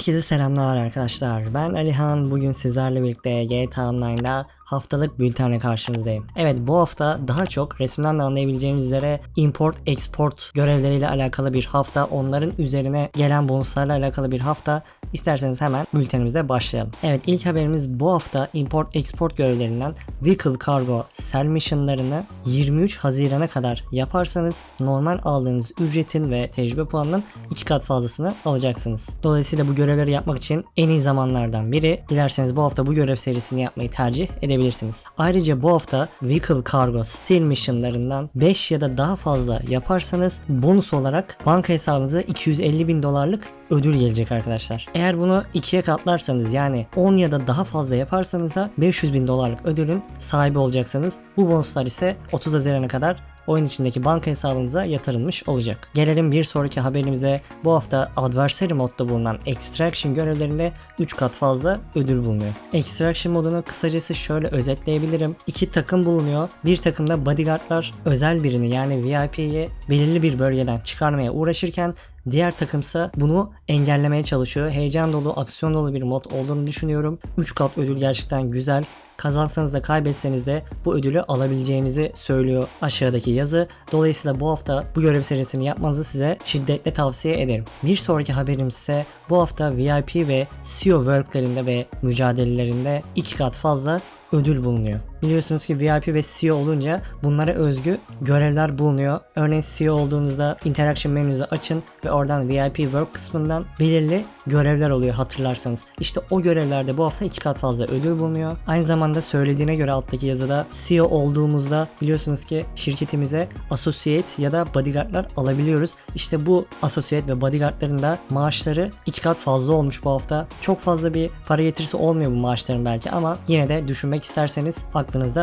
Herkese selamlar arkadaşlar. Ben Alihan. Bugün sizlerle birlikte GTA Online'da haftalık bültenle karşınızdayım. Evet bu hafta daha çok resimden de anlayabileceğiniz üzere import export görevleriyle alakalı bir hafta. Onların üzerine gelen bonuslarla alakalı bir hafta. İsterseniz hemen bültenimize başlayalım. Evet ilk haberimiz bu hafta import export görevlerinden Vehicle Cargo Sell Mission'larını 23 Haziran'a kadar yaparsanız normal aldığınız ücretin ve tecrübe puanının iki kat fazlasını alacaksınız. Dolayısıyla bu görevleri yapmak için en iyi zamanlardan biri. Dilerseniz bu hafta bu görev serisini yapmayı tercih edebilirsiniz. Ayrıca bu hafta Vehicle Cargo Steel Mission'larından 5 ya da daha fazla yaparsanız bonus olarak banka hesabınıza 250 bin dolarlık ödül gelecek arkadaşlar. Eğer bunu ikiye katlarsanız yani 10 ya da daha fazla yaparsanız da 500 bin dolarlık ödülün sahibi olacaksınız. Bu bonuslar ise 30 Haziran'a kadar oyun içindeki banka hesabınıza yatırılmış olacak. Gelelim bir sonraki haberimize. Bu hafta Adversary modda bulunan Extraction görevlerinde 3 kat fazla ödül bulunuyor. Extraction modunu kısacası şöyle özetleyebilirim. İki takım bulunuyor. Bir takımda bodyguardlar özel birini yani VIP'yi belirli bir bölgeden çıkarmaya uğraşırken Diğer takımsa bunu engellemeye çalışıyor. Heyecan dolu, aksiyon dolu bir mod olduğunu düşünüyorum. 3 kat ödül gerçekten güzel. Kazansanız da kaybetseniz de bu ödülü alabileceğinizi söylüyor aşağıdaki yazı. Dolayısıyla bu hafta bu görev serisini yapmanızı size şiddetle tavsiye ederim. Bir sonraki haberimiz ise bu hafta VIP ve CEO worklerinde ve mücadelelerinde 2 kat fazla ödül bulunuyor. Biliyorsunuz ki VIP ve CEO olunca bunlara özgü görevler bulunuyor. Örneğin CEO olduğunuzda interaction menüsü açın ve oradan VIP work kısmından belirli görevler oluyor hatırlarsanız. İşte o görevlerde bu hafta iki kat fazla ödül bulunuyor. Aynı zamanda söylediğine göre alttaki yazıda CEO olduğumuzda biliyorsunuz ki şirketimize associate ya da bodyguardlar alabiliyoruz. İşte bu associate ve bodyguardların da maaşları iki kat fazla olmuş bu hafta. Çok fazla bir para getirisi olmuyor bu maaşların belki ama yine de düşünmek isterseniz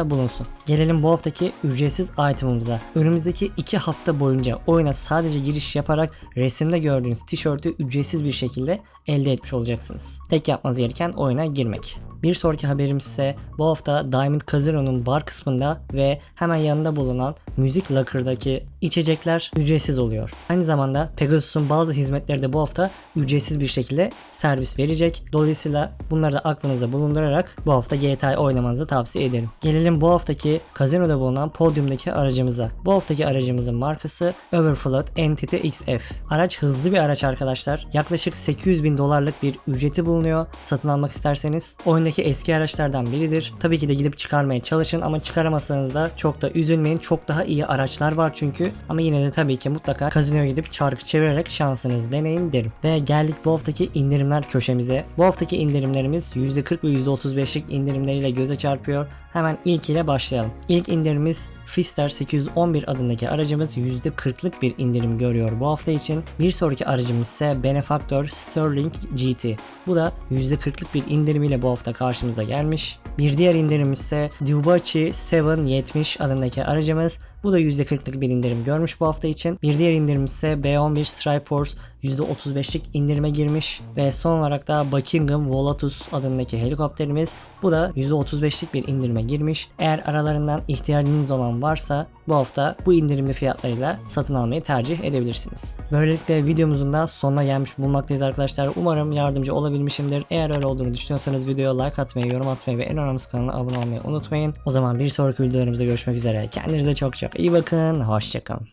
bulunsun. Gelelim bu haftaki ücretsiz itemımıza. Önümüzdeki 2 hafta boyunca oyuna sadece giriş yaparak resimde gördüğünüz tişörtü ücretsiz bir şekilde elde etmiş olacaksınız. Tek yapmanız gereken oyuna girmek. Bir sonraki haberimiz ise bu hafta Diamond Casino'nun bar kısmında ve hemen yanında bulunan müzik lakırdaki içecekler ücretsiz oluyor. Aynı zamanda Pegasus'un bazı hizmetleri de bu hafta ücretsiz bir şekilde servis verecek. Dolayısıyla bunları da aklınızda bulundurarak bu hafta GTA oynamanızı tavsiye ederim. Gelelim bu haftaki kazinoda bulunan podyumdaki aracımıza. Bu haftaki aracımızın markası Overflow Entity XF. Araç hızlı bir araç arkadaşlar. Yaklaşık 800 bin dolarlık bir ücreti bulunuyor. Satın almak isterseniz. Oyundaki eski araçlardan biridir. Tabii ki de gidip çıkarmaya çalışın ama çıkaramazsanız da çok da üzülmeyin. Çok daha iyi araçlar var çünkü. Ama yine de tabii ki mutlaka kazinoya gidip çarkı çevirerek şansınızı deneyin derim. Ve geldik bu haftaki indirimler köşemize. Bu haftaki indirimlerimiz %40 ve %35'lik indirimleriyle göze çarpıyor. Hemen ilk ile başlayalım. İlk indirimimiz Freestar 811 adındaki aracımız %40'lık bir indirim görüyor bu hafta için. Bir sonraki aracımız ise Benefactor Sterling GT. Bu da %40'lık bir indirimiyle bu hafta karşımıza gelmiş. Bir diğer indirimimiz ise Dubachi 770 adındaki aracımız. Bu da %40'lık bir indirim görmüş bu hafta için. Bir diğer indirim ise B11 Strike Force %35'lik indirime girmiş. Ve son olarak da Buckingham Volatus adındaki helikopterimiz. Bu da %35'lik bir indirime girmiş. Eğer aralarından ihtiyacınız olan varsa bu hafta bu indirimli fiyatlarıyla satın almayı tercih edebilirsiniz. Böylelikle videomuzun da sonuna gelmiş bulunmaktayız arkadaşlar. Umarım yardımcı olabilmişimdir. Eğer öyle olduğunu düşünüyorsanız videoya like atmayı, yorum atmayı ve en önemlisi kanala abone olmayı unutmayın. O zaman bir sonraki videolarımızda görüşmek üzere. Kendinize çok çok iyi bakın. Hoşçakalın.